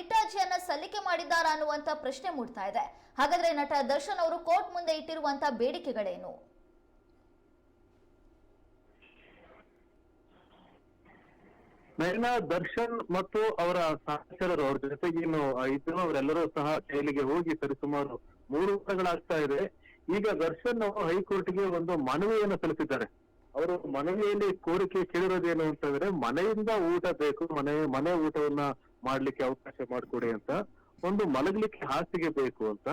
Writ ಸಲ್ಲಿಕೆ ಮಾಡಿದ್ದಾರಾ ಅನ್ನುವಂತ ಪ್ರಶ್ನೆ ಮೂಡ್ತಾ ಇದೆ. ಹಾಗಾದ್ರೆ ನಟ ದರ್ಶನ್ ಅವರು ಕೋರ್ಟ್ ಮುಂದೆ ಇಟ್ಟಿರುವಂತ ಬೇಡಿಕೆಗಳೇನು? ದರ್ಶನ್ ಮತ್ತು ಅವರ ಸಹಚರರು, ಅವ್ರ ಜೊತೆಗೆ ಏನು ಇದ್ರು ಅವರೆಲ್ಲರೂ ಸಹ ಜೈಲಿಗೆ ಹೋಗಿ ಸರಿಸುಮಾರು ಮೂರು ವರ್ಷಗಳಾಗ್ತಾ ಇದೆ. ಈಗ ದರ್ಶನ್ ಅವರು ಹೈಕೋರ್ಟ್ಗೆ ಒಂದು ಮನವಿಯನ್ನು ಸಲ್ಲಿಸಿದ್ದಾರೆ. ಅವರು ಮನವಿಯಲ್ಲಿ ಕೋರಿಕೆ ಕೇಳಿರೋದೇನು ಅಂತಂದ್ರೆ ಮನೆಯಿಂದ ಊಟ ಬೇಕು, ಮನೆ ಮನೆ ಊಟವನ್ನ ಮಾಡ್ಲಿಕ್ಕೆ ಅವಕಾಶ ಮಾಡಿಕೊಡಿ ಅಂತ ಒಂದು ಮಲಗಲಿಕ್ಕೆ ಹಾಸಿಗೆ ಬೇಕು ಅಂತ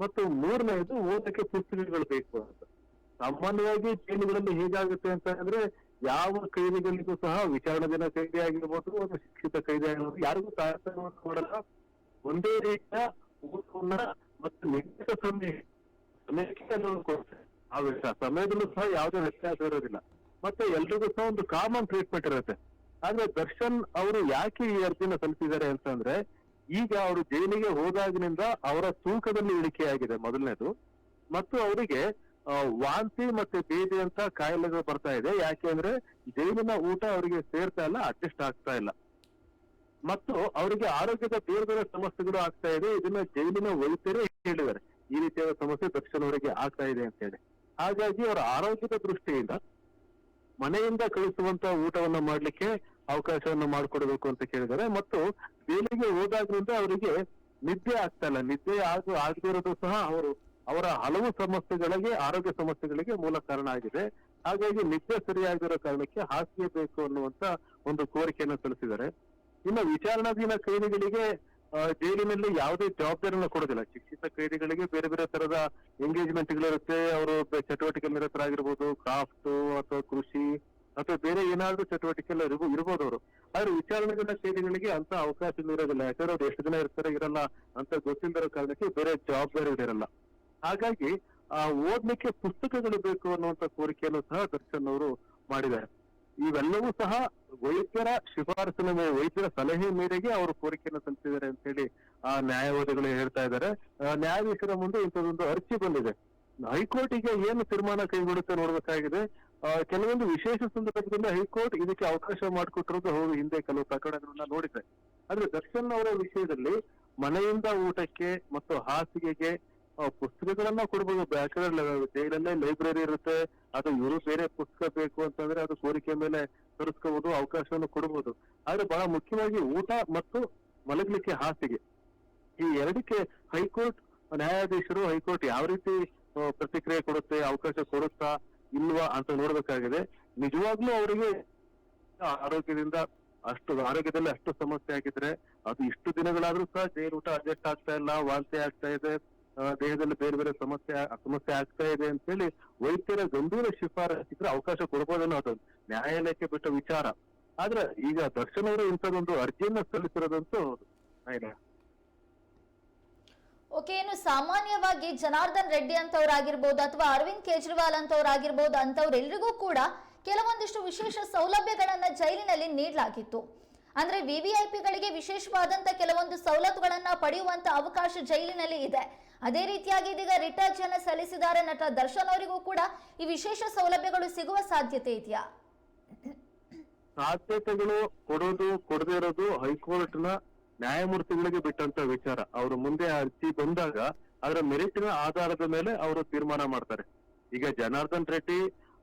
ಮತ್ತು ಮೂರನೇದು ಓದಕ್ಕೆ ಪುಸ್ತಕಗಳು ಬೇಕು ಅಂತ. ಸಾಮಾನ್ಯವಾಗಿ ಜೈಲುಗಳಲ್ಲಿ ಹೇಗಾಗುತ್ತೆ ಅಂತ ಅಂದ್ರೆ ಯಾವ ಕೈದಿಗಳಿಗೂ ಸಹ ವಿಚಾರಣೆ ದಿನ ಕೈದಿ ಆಗಿರ್ಬೋದು, ಒಂದು ಶಿಕ್ಷಿತ ಕೈದಿ ಆಗಿರ್ಬೋದು, ಯಾರಿಗೂ ತಾರತಮ್ಯವನ್ನು ಕೊಡಲ್ಲ. ಒಂದೇ ರೀತಿಯ ಊಟವನ್ನ ಮತ್ತು ನಿರ್ದಿಷ್ಟ ಸಮಯ, ಸಮಯಕ್ಕೆ ಅದನ್ನು ಆ ಸಮಯದಲ್ಲೂ ಸಹ ಯಾವುದೇ ವ್ಯತ್ಯಾಸ ಇರೋದಿಲ್ಲ. ಮತ್ತೆ ಎಲ್ರಿಗೂ ಸಹ ಒಂದು ಕಾಮನ್ ಟ್ರೀಟ್ಮೆಂಟ್ ಇರುತ್ತೆ. ಆದ್ರೆ ದರ್ಶನ್ ಅವರು ಯಾಕೆ ಈ ಅರ್ಜಿನ ಸಲ್ಲಿಸಿದ್ದಾರೆ ಅಂತಂದ್ರೆ ಈಗ ಅವರು ಜೈಲಿಗೆ ಹೋದಾಗಿನಿಂದ ಅವರ ತೂಕದಲ್ಲಿ ಇಳಿಕೆಯಾಗಿದೆ ಮೊದಲನೇದು. ಮತ್ತು ಅವರಿಗೆ ವಾಂತಿ ಮತ್ತೆ ಬೇದಿ ಅಂತ ಕಾಯಿಲೆಗಳು ಬರ್ತಾ ಇದೆ. ಯಾಕೆ ಅಂದ್ರೆ ಜೈಲಿನ ಊಟ ಅವರಿಗೆ ಸೇರ್ತಾ ಇಲ್ಲ, ಅಡ್ಜಸ್ಟ್ ಆಗ್ತಾ ಇಲ್ಲ. ಮತ್ತು ಅವರಿಗೆ ಆರೋಗ್ಯದ ಬೇರೆ ಬೇರೆ ಸಮಸ್ಯೆಗಳು ಆಗ್ತಾ ಇದೆ. ಇದನ್ನ ಜೈಲಿನ ವೈದ್ಯರೇ ಹೇಳಿದ್ದಾರೆ. ಈ ರೀತಿಯಾದ ಸಮಸ್ಯೆ ದರ್ಶನ್ ಅವರಿಗೆ ಆಗ್ತಾ ಇದೆ ಅಂತ ಹೇಳಿ. ಹಾಗಾಗಿ ಅವರ ಆರೋಗ್ಯದ ದೃಷ್ಟಿಯಿಂದ ಮನೆಯಿಂದ ಕಳಿಸುವಂತ ಊಟವನ್ನ ಮಾಡ್ಲಿಕ್ಕೆ ಅವಕಾಶವನ್ನ ಮಾಡಿಕೊಡ್ಬೇಕು ಅಂತ ಕೇಳಿದ್ದಾರೆ. ಮತ್ತು ಜೈಲಿಗೆ ಹೋದಾಗ್ರಿಂದ ಅವರಿಗೆ ನಿದ್ದೆ ಆಗ್ತಾ ಇಲ್ಲ. ನಿದ್ದೆ ಆಗ, ಆಗದಿರೋದು ಸಹ ಅವರು, ಅವರ ಹಲವು ಸಮಸ್ಯೆಗಳಿಗೆ, ಆರೋಗ್ಯ ಸಮಸ್ಯೆಗಳಿಗೆ ಮೂಲ ಕಾರಣ ಆಗಿದೆ. ಹಾಗಾಗಿ ನಿದ್ದೆ ಸರಿಯಾಗಿರೋ ಕಾರಣಕ್ಕೆ ಹಾಸಿಗೆ ಬೇಕು ಅನ್ನುವಂತ ಒಂದು ಕೋರಿಕೆಯನ್ನು ಸಲ್ಲಿಸಿದ್ದಾರೆ. ಇನ್ನು ವಿಚಾರಣಾಧೀನ ಕೈದಿಗಳಿಗೆ ಜೈಲಿನಲ್ಲಿ ಯಾವುದೇ ಜವಾಬ್ದಾರಿಯನ್ನು ಕೊಡೋದಿಲ್ಲ ಶಿಕ್ಷಿತ ಕೈದಿಗಳಿಗೆ ಬೇರೆ ಬೇರೆ ತರದ ಎಂಗೇಜ್ಮೆಂಟ್ ಗಳಿರುತ್ತೆ. ಅವರು ಚಟುವಟಿಕೆ ನಿರತರಾಗಿರ್ಬೋದು. ಕ್ರಾಫ್ಟ್ ಅಥವಾ ಕೃಷಿ ಅಥವಾ ಬೇರೆ ಏನಾದ್ರೂ ಚಟುವಟಿಕೆ ಎಲ್ಲ ಇರ್ಬೋ- ಇರ್ಬೋದು ಅವರು ಆದ್ರೆ ವಿಚಾರಣೆಗಳ ಶೈಲಿಗಳಿಗೆ ಅಂತ ಅವಕಾಶ ಇರೋದಿಲ್ಲ ಯಾಕಂದ್ರೆ ಅವ್ರು ಎಷ್ಟು ದಿನ ಇರ್ತಾರೆ, ಇರಲ್ಲ ಅಂತ ಗೊತ್ತಿಲ್ಲದಿರೋ ಕಾರಣಕ್ಕೆ ಬೇರೆ ಜವಾಬ್ದಾರಿಗಳಿರಲ್ಲ ಹಾಗಾಗಿ, ಆ, ಓದ್ಲಿಕ್ಕೆ ಪುಸ್ತಕಗಳು ಬೇಕು ಅನ್ನುವಂತ ಕೋರಿಕೆಯನ್ನು ಸಹ ದರ್ಶನ್ ಅವರು ಮಾಡಿದ್ದಾರೆ. ಇವೆಲ್ಲವೂ ಸಹ ವೈದ್ಯರ ಶಿಫಾರಸಿನ ಮೇಲೆ, ವೈದ್ಯರ ಸಲಹೆ ಮೇರೆಗೆ ಅವರು ಕೋರಿಕೆಯನ್ನು ಸಲ್ಲಿಸಿದ್ದಾರೆ ಅಂತ ಹೇಳಿ, ಆ, ನ್ಯಾಯವಾದಿಗಳು ಹೇಳ್ತಾ ಇದ್ದಾರೆ. ನ್ಯಾಯಾಧೀಶರ ಮುಂದೆ ಇಂಥದೊಂದು ಅರ್ಜಿ ಬಂದಿದೆ. ಹೈಕೋರ್ಟಿಗೆ ಏನು ತೀರ್ಮಾನ ಕೈಗೊಳ್ಳುತ್ತೆ ನೋಡ್ಬೇಕಾಗಿದೆ. ಕೆಲವೊಂದು ವಿಶೇಷ ಸಂದರ್ಭದಿಂದ ಹೈಕೋರ್ಟ್ ಇದಕ್ಕೆ ಅವಕಾಶ ಮಾಡಿಕೊಟ್ಟಿರೋದು ಹೌದು. ಹಿಂದೆ ಕೆಲವು ಪ್ರಕರಣಗಳನ್ನ ನೋಡಿದೆ ಆದ್ರೆ ದರ್ಶನ್ ಅವರ ವಿಷಯದಲ್ಲಿ ಮನೆಯಿಂದ ಊಟಕ್ಕೆ ಮತ್ತು ಹಾಸಿಗೆಗೆ ಪುಸ್ತಕಗಳನ್ನ ಕೊಡ್ಬೋದು. ಯಾಕಂದ್ರೆ ಜೈಲಲ್ಲೇ ಲೈಬ್ರರಿ ಇರುತ್ತೆ. ಅದು ಇವರು ಬೇರೆ ಪುಸ್ತಕ ಬೇಕು ಅಂತಂದ್ರೆ ಅದು ಕೋರಿಕೆ ಮೇಲೆ ತರಿಸ್ಕೋಬಹುದು ಅವಕಾಶವನ್ನು ಕೊಡ್ಬೋದು. ಆದ್ರೆ ಬಹಳ ಮುಖ್ಯವಾಗಿ ಊಟ ಮತ್ತು ಮಲಗಲಿಕ್ಕೆ ಹಾಸಿಗೆ. ಈ ಎರಡಕ್ಕೆ ಹೈಕೋರ್ಟ್, ನ್ಯಾಯಾಧೀಶರು ಹೈಕೋರ್ಟ್ ಯಾವ ರೀತಿ ಪ್ರತಿಕ್ರಿಯೆ ಕೊಡುತ್ತೆ, ಅವಕಾಶ ಕೊಡುತ್ತಾ ಇಲ್ವಾ ಅಂತ ನೋಡ್ಬೇಕಾಗಿದೆ. ನಿಜವಾಗ್ಲೂ ಅವರಿಗೆ ಆರೋಗ್ಯದಿಂದ ಅಷ್ಟು, ಆರೋಗ್ಯದಲ್ಲಿ ಅಷ್ಟು ಸಮಸ್ಯೆ ಆಗಿದ್ರೆ ಅದು ಇಷ್ಟು ದಿನಗಳಾದ್ರೂ ಸಹ ಜೈಲು ಊಟ ಅಡ್ಜಸ್ಟ್ ಆಗ್ತಾ ಇಲ್ಲ, ವಾಂತಿ ಆಗ್ತಾ ಇದೆ ದೇಹದಲ್ಲಿ ಬೇರೆ ಬೇರೆ ಸಮಸ್ಯೆ ಸಮಸ್ಯೆ ಆಗ್ತಾ ಇದೆ ಅಂತ ಹೇಳಿ ವೈದ್ಯರ ಗಂಭೀರ ಶಿಫಾರಸಿದ್ರೆ ಅವಕಾಶ ಕೊಡ್ಬೋದನ್ನೋ ಅದೊಂದು ನ್ಯಾಯಾಲಯಕ್ಕೆ ಬಿಟ್ಟ ವಿಚಾರ. ಆದ್ರೆ ಈಗ ದರ್ಶನ್ ಅವರು ಇಂಥದೊಂದು ಅರ್ಜಿಯನ್ನ ಸಲ್ಲಿಸಿರೋದಂತೂ ಓಕೆ ಇನ್ನು ಸಾಮಾನ್ಯವಾಗಿ ಜನಾರ್ದನ್ ರೆಡ್ಡಿ ಅಂತವ್ರಾಗಿರ್ಬೋದು ಅಥವಾ ಅರವಿಂದ್ ಕೇಜ್ರಿವಾಲ್ ಅಂತವ್ರಾಗಿರ್ಬೋದು ಅಂತವ್ರೆಲ್ರಿಗೂ ಕೂಡ ಕೆಲವೊಂದಿಷ್ಟು ವಿಶೇಷ ಸೌಲಭ್ಯಗಳನ್ನ ಜೈಲಿನಲ್ಲಿ ನೀಡಲಾಗಿತ್ತು. ಅಂದ್ರೆ ವಿವಿಐಪಿಗಳಿಗೆ ವಿಶೇಷವಾದಂತ ಕೆಲವೊಂದು ಸವಲತ್ತುಗಳನ್ನ ಪಡೆಯುವಂತ ಅವಕಾಶ ಜೈಲಿನಲ್ಲಿ ಇದೆ. ಅದೇ ರೀತಿಯಾಗಿ ಇದೀಗ ರಿಟ್ ಅನ್ನ ಸಲ್ಲಿಸಿದ್ದಾರೆ ನಟ ದರ್ಶನ್ ಅವರಿಗೂ ಕೂಡ ಈ ವಿಶೇಷ ಸೌಲಭ್ಯಗಳು ಸಿಗುವ ಸಾಧ್ಯತೆ ಇದೆಯಾ? ಸಾಧ್ಯತೆಗಳು ಕೊಡೋದು, ಕೊಡದೇ ಇರೋದು ಹೈಕೋರ್ಟ್ ನ್ಯಾಯಮೂರ್ತಿಗಳಿಗೆ ಬಿಟ್ಟಂತ ವಿಚಾರ. ಅವರು ಮುಂದೆ ಅರ್ಜಿ ಬಂದಾಗ ಅದರ ಮೆರಿಟಿನ ಆಧಾರದ ಮೇಲೆ ಅವರು ತೀರ್ಮಾನ ಮಾಡ್ತಾರೆ. ಈಗ ಜನಾರ್ದನ್ ರೆಡ್ಡಿ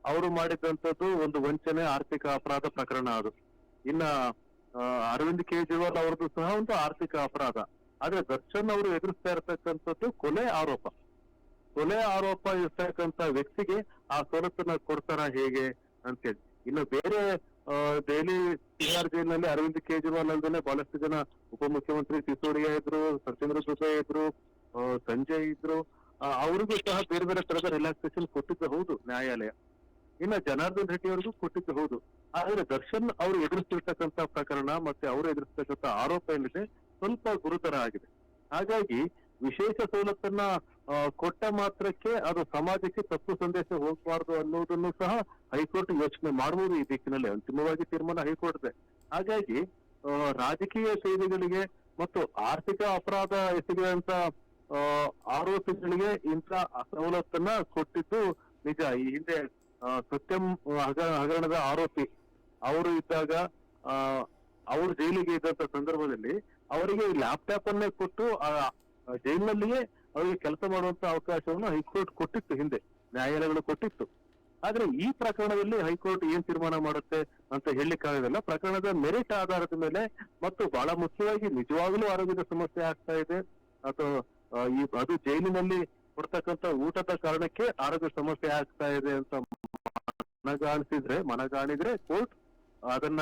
ಅವರು ಮಾಡಿದಂತದ್ದು ಒಂದು ವಂಚನೆ, ಆರ್ಥಿಕ ಅಪರಾಧ ಪ್ರಕರಣ ಅದು. ಇನ್ನ ಅರವಿಂದ್ ಕೇಜ್ರಿವಾಲ್ ಅವ್ರದ್ದು ಸಹ ಒಂದು ಆರ್ಥಿಕ ಅಪರಾಧ. ಆದ್ರೆ ದರ್ಶನ್ ಅವರು ಎದುರಿಸ್ತಾ ಇರತಕ್ಕಂಥದ್ದು ಕೊಲೆ ಆರೋಪ. ಕೊಲೆ ಆರೋಪ ಇರ್ತಕ್ಕಂತ ವ್ಯಕ್ತಿಗೆ ಆ ಸವಲತ್ತನ್ನ ಕೊಡ್ತಾರ ಹೇಗೆ ಅಂತೇಳಿ. ಇನ್ನು ಬೇರೆ ದೆಹಲಿ ತಿಹಾರ್ ಜೈಲಿನಲ್ಲಿ ಅರವಿಂದ್ ಕೇಜ್ರಿವಾಲ್ ಅಲ್ಲದೆ ಬಹಳಷ್ಟು ಜನ ಉಪಮುಖ್ಯಮಂತ್ರಿ ಸಿಸೋಡಿಯಾ ಇದ್ರು ಸತ್ಯೇಂದ್ರ ಜೊತೆ ಇದ್ರು ಸಂಜಯ್ ಇದ್ರು. ಅವ್ರಿಗೂ ಸಹ ಬೇರೆ ಬೇರೆ ತರದ ರಿಲ್ಯಾಕ್ಸೇಷನ್ ಕೊಟ್ಟಿದ್ದು ಹೌದು ನ್ಯಾಯಾಲಯ. ಇನ್ನ ಜನಾರ್ದನ್ ರೆಡ್ಡಿ ಅವ್ರಿಗೂ ಕೊಟ್ಟಿದ್ದು ಹೌದು. ಆದ್ರೆ ದರ್ಶನ್ ಅವರು ಎದುರಿಸ್ತಿರ್ತಕ್ಕಂತ ಪ್ರಕರಣ ಮತ್ತೆ ಅವರು ಎದುರಿಸ್ತಕ್ಕಂತ ಆರೋಪ ಏನಿದೆ ಸ್ವಲ್ಪ ಗುರುತರ ಆಗಿದೆ. ಹಾಗಾಗಿ ವಿಶೇಷ ಸವಲತ್ತನ್ನ ಕೊಟ್ಟ ಮಾತ್ರಕ್ಕೆ ಅದು ಸಮಾಜಕ್ಕೆ ತಪ್ಪು ಸಂದೇಶ ಹೋಗಬಾರ್ದು ಅನ್ನೋದನ್ನು ಸಹ ಹೈಕೋರ್ಟ್ ಯೋಚನೆ ಮಾಡಬಹುದು ಈ ದಿಕ್ಕಿನಲ್ಲಿ. ಅಂತಿಮವಾಗಿ ತೀರ್ಮಾನ ಹೈಕೋರ್ಟ್ ಹಾಗಾಗಿ ರಾಜಕೀಯ ಶೈಲಿಗಳಿಗೆ ಮತ್ತು ಆರ್ಥಿಕ ಅಪರಾಧ ಎಸಗಿದಂತ ಆರೋಪಿಗಳಿಗೆ ಇಂಥ ಸವಲತ್ತನ್ನ ಕೊಟ್ಟಿದ್ದು ನಿಜ. ಈ ಹಿಂದೆ ಸತ್ಯಂ ಹಗ- ಹಗರಣದ ಆರೋಪಿ, ಅವರು ಇದ್ದಾಗ, ಆ, ಅವರು ಜೈಲಿಗೆ ಇದ್ದಂತ ಸಂದರ್ಭದಲ್ಲಿ ಅವರಿಗೆ ಲ್ಯಾಪ್ಟಾಪ್ ಅನ್ನೇ ಕೊಟ್ಟು ಜೈಲಿನಲ್ಲಿಯೇ ಅವರಿಗೆ ಕೆಲಸ ಮಾಡುವಂತ ಅವಕಾಶವನ್ನು ಹೈಕೋರ್ಟ್ ಕೊಟ್ಟಿತ್ತು ಹಿಂದೆ, ನ್ಯಾಯಾಲಯಗಳು ಕೊಟ್ಟಿತ್ತು. ಆದ್ರೆ ಈ ಪ್ರಕರಣದಲ್ಲಿ ಹೈಕೋರ್ಟ್ ಏನ್ ತೀರ್ಮಾನ ಮಾಡುತ್ತೆ ಅಂತ ಹೇಳಲಿಕ್ಕಾಗೋದಿಲ್ಲ ಪ್ರಕರಣದ ಮೆರಿಟ್ ಆಧಾರದ ಮೇಲೆ ಮತ್ತು ಬಹಳ ಮುಖ್ಯವಾಗಿ ನಿಜವಾಗ್ಲೂ ಆರೋಗ್ಯದ ಸಮಸ್ಯೆ ಆಗ್ತಾ ಇದೆ. ಅಥವಾ ಈ, ಅದು ಜೈಲಿನಲ್ಲಿ ಕೊಡ್ತಕ್ಕಂತ ಊಟದ ಕಾರಣಕ್ಕೆ ಆರೋಗ್ಯ ಸಮಸ್ಯೆ ಆಗ್ತಾ ಇದೆ ಅಂತ ಮನಗಾಣಿಸಿದ್ರೆ, ಮನಗಾಣಿದ್ರೆ ಕೋರ್ಟ್ ಅದನ್ನ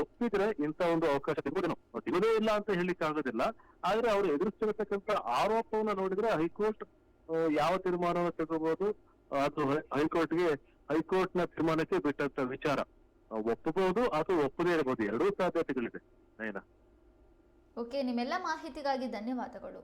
ಒಪ್ಪಿದ್ರೆ ಇಂತ ಒಂದು ಅವಕಾಶ ಸಿಗುವುದೇನೋ ಸಿಗುದೇ ಇಲ್ಲ ಅಂತ ಹೇಳಲಿಕ್ಕೆ ಆಗೋದಿಲ್ಲ. ಆದ್ರೆ ಅವರು ಎದುರಿಸ್ತಿರತಕ್ಕಂತ ಆರೋಪವನ್ನ ನೋಡಿದ್ರೆ ಹೈಕೋರ್ಟ್ ಯಾವ ತೀರ್ಮಾನವನ್ನು ತಗೋಬಹುದು ಅಥವಾ ಹೈಕೋರ್ಟ್ಗೆ ಹೈಕೋರ್ಟ್ನ ತೀರ್ಮಾನಕ್ಕೆ ಬಿಟ್ಟಂತ ವಿಚಾರ. ಒಪ್ಪಬಹುದು ಅಥವಾ ಒಪ್ಪದೇ ಇರಬಹುದು ಎರಡೂ ಸಾಧ್ಯತೆಗಳಿದೆ. ಓಕೆ, ನಿಮ್ಮೆಲ್ಲ ಮಾಹಿತಿಗಾಗಿ ಧನ್ಯವಾದಗಳು.